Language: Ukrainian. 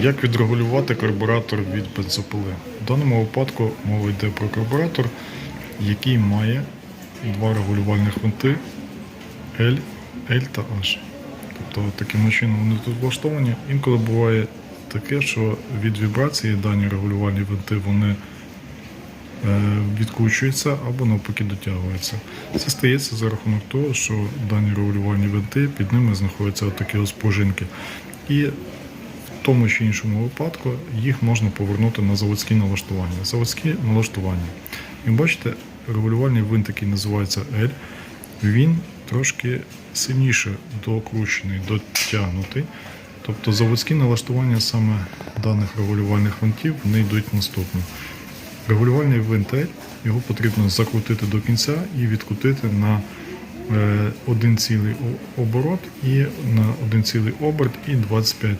Як відрегулювати карбуратор від бензопили? В даному випадку мова йде про карбуратор, який має два регулювальних винти L, L та H. Тобто таким чином вони тут влаштовані. Інколи буває таке, що від вібрації дані регулювальні винти вони е, відкручуються або навпаки дотягуються. Це стається за рахунок того, що дані регулювальні винти під ними знаходяться отакі ось пружинки. І тому чи іншому випадку їх можна повернути на заводські налаштування. Заводські налаштування. І бачите, регулювальний винт, який називається L, він трошки сильніше докручений, дотягнутий. Тобто заводські налаштування саме даних регулювальних винтів вони йдуть наступно. Регулювальний винт L, його потрібно закрутити до кінця і відкрутити на е, один цілий оборот і на один цілий оберт і 25